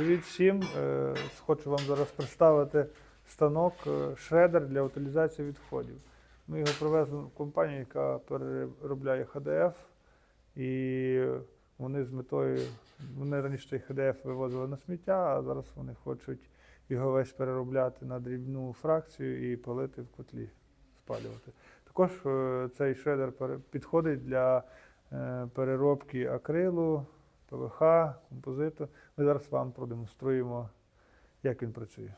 Привіт всім! Е, Хочу вам зараз представити станок е, шредер для утилізації відходів. Ми його привезли в компанію, яка переробляє ХДФ, і вони з метою, вони раніше цей ХДФ вивозили на сміття, а зараз вони хочуть його весь переробляти на дрібну фракцію і палити в котлі, спалювати. Також е, цей шредер підходить для переробки акрилу, ПВХ, композитор. Ми зараз вам продемонструємо, як він працює.